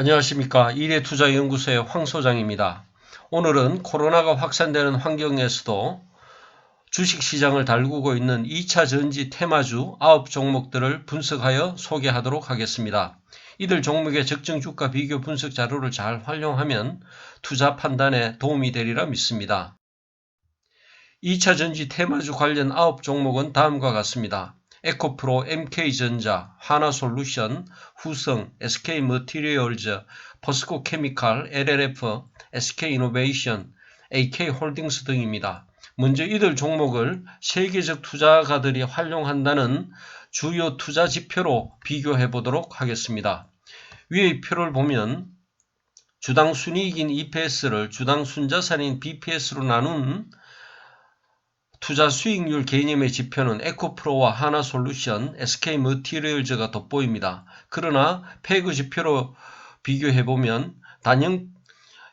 안녕하십니까. 이래투자연구소의 황 소장입니다. 오늘은 코로나가 확산되는 환경에서도 주식시장을 달구고 있는 2차 전지 테마주 9종목들을 분석하여 소개하도록 하겠습니다. 이들 종목의 적정 주가 비교 분석 자료를 잘 활용하면 투자 판단에 도움이 되리라 믿습니다. 2차 전지 테마주 관련 9종목은 다음과 같습니다. 에코프로, MK전자, 하나솔루션, 후성, SK머티리얼즈, 포스코케미칼, LLF, SK이노베이션, AK홀딩스 등입니다. 먼저 이들 종목을 세계적 투자가들이 활용한다는 주요 투자 지표로 비교해 보도록 하겠습니다. 위의 표를 보면 주당 순이익인 EPS를 주당 순자산인 BPS로 나눈 투자 수익률 개념의 지표는 에코프로와 하나솔루션, SK머티리얼즈가 돋보입니다. 그러나 패그 지표로 비교해보면 단연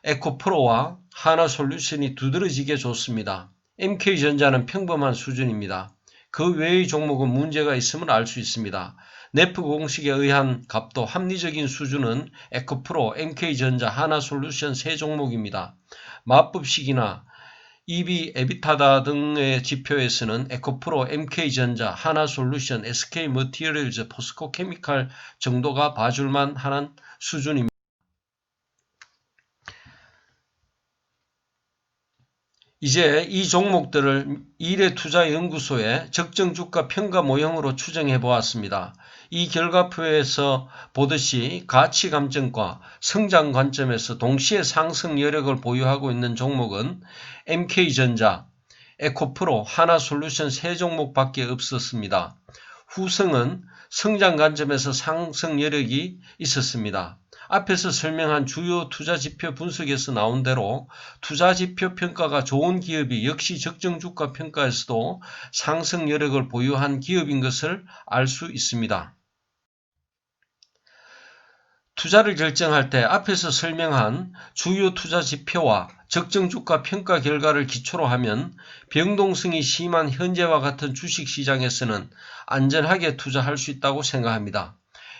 에코프로와 하나솔루션이 두드러지게 좋습니다. MK전자는 평범한 수준입니다. 그 외의 종목은 문제가 있음을 알 수 있습니다. 네프 공식에 의한 값도 합리적인 수준은 에코프로, MK전자, 하나솔루션 세 종목입니다. 맞법식이나 EB, 에비타다 등의 지표에서는 에코프로, MK전자, 하나솔루션, SK머티리얼즈, 포스코케미칼 정도가 봐줄만 하는 수준입니다. 이제 이 종목들을 이래투자연구소의 적정주가 평가 모형으로 추정해 보았습니다. 이 결과표에서 보듯이 가치 감정과 성장 관점에서 동시에 상승 여력을 보유하고 있는 종목은 MK전자, 에코프로, 하나솔루션 세 종목밖에 없었습니다. 후성은 성장 관점에서 상승 여력이 있었습니다. 앞에서 설명한 주요 투자지표 분석에서 나온 대로 투자지표 평가가 좋은 기업이 역시 적정주가 평가에서도 상승 여력을 보유한 기업인 것을 알 수 있습니다. 투자를 결정할 때 앞에서 설명한 주요 투자 지표와 적정 주가 평가 결과를 기초로 하면 변동성이 심한 현재와 같은 주식 시장에서는 안전하게 투자할 수 있다고 생각합니다.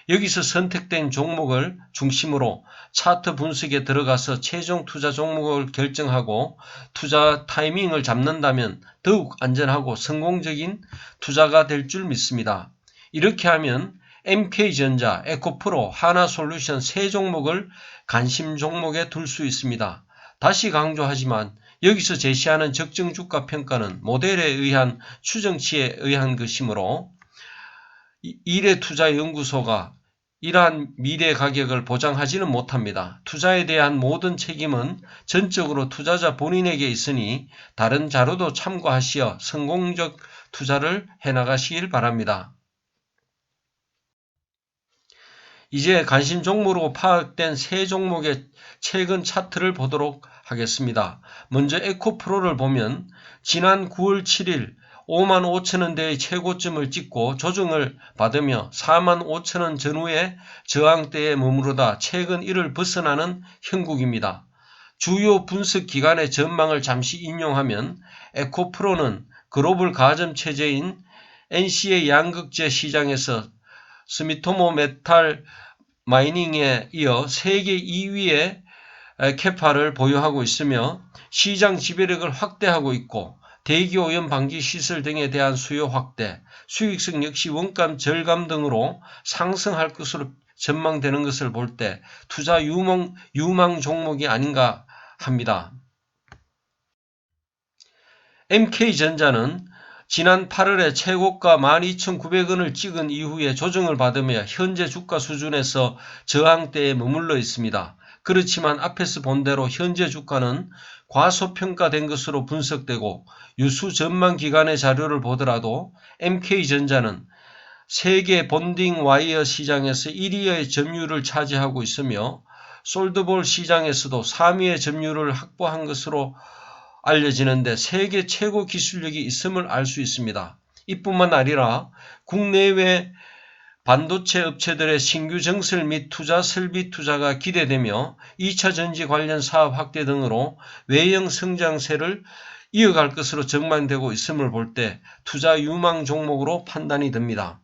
여기서 선택된 종목을 중심으로 차트 분석에 들어가서 최종 투자 종목을 결정하고 투자 타이밍을 잡는다면 더욱 안전하고 성공적인 투자가 될 줄 믿습니다. 이렇게 하면 MK전자, 에코프로, 하나솔루션 세 종목을 관심 종목에 둘 수 있습니다. 다시 강조하지만 여기서 제시하는 적정 주가 평가는 모델에 의한 추정치에 의한 것이므로 이래투자연구소가 이러한 미래 가격을 보장하지는 못합니다. 투자에 대한 모든 책임은 전적으로 투자자 본인에게 있으니 다른 자료도 참고하시어 성공적 투자를 해나가시길 바랍니다. 이제 관심 종목으로 파악된 세 종목의 최근 차트를 보도록 하겠습니다. 먼저 에코프로를 보면 지난 9월 7일 5만 5천원대의 최고점을 찍고 조정을 받으며 4만 5천원 전후의 저항대에 머무르다 최근 이를 벗어나는 형국입니다. 주요 분석 기관의 전망을 잠시 인용하면 에코프로는 글로벌 가점 체제인 NC의 양극재 시장에서 스미토모 메탈 마이닝에 이어 세계 2위의 캐파를 보유하고 있으며 시장 지배력을 확대하고 있고 대기 오염 방지 시설 등에 대한 수요 확대, 수익성 역시 원감 절감 등으로 상승할 것으로 전망되는 것을 볼 때 투자 유망, 유망 종목이 아닌가 합니다. MK전자는 지난 8월에 최고가 12,900원을 찍은 이후에 조정을 받으며 현재 주가 수준에서 저항대에 머물러 있습니다. 그렇지만 앞에서 본 대로 현재 주가는 과소평가된 것으로 분석되고 유수 전망 기관의 자료를 보더라도 MK전자는 세계 본딩 와이어 시장에서 1위의 점유율을 차지하고 있으며 솔드볼 시장에서도 3위의 점유율을 확보한 것으로 알려지는데 세계 최고 기술력이 있음을 알 수 있습니다. 이뿐만 아니라 국내외 반도체 업체들의 신규 정설 및 투자 설비 투자가 기대되며 2차 전지 관련 사업 확대 등으로 외형 성장세를 이어갈 것으로 전망되고 있음을 볼 때 투자 유망 종목으로 판단이 됩니다.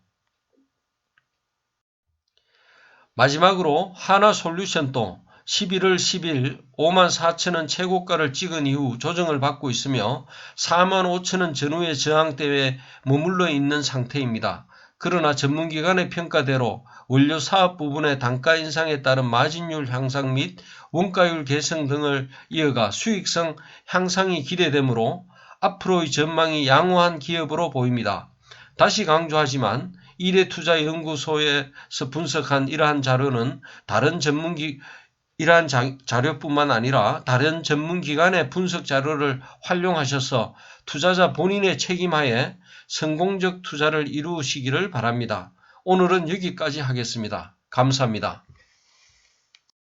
마지막으로 하나솔루션도 11월 10일 5만 4천원 최고가를 찍은 이후 조정을 받고 있으며 4만 5천원 전후의 저항대에 머물러 있는 상태입니다. 그러나 전문기관의 평가대로 원료 사업 부분의 단가 인상에 따른 마진율 향상 및 원가율 개선 등을 이어가 수익성 향상이 기대되므로 앞으로의 전망이 양호한 기업으로 보입니다. 다시 강조하지만 이래 투자 연구소에서 분석한 이러한 자료는 다른 전문기 이러한 자, 자료뿐만 아니라 다른 전문기관의 분석 자료를 활용하셔서 투자자 본인의 책임하에 성공적 투자를 이루시기를 바랍니다. 오늘은 여기까지 하겠습니다. 감사합니다.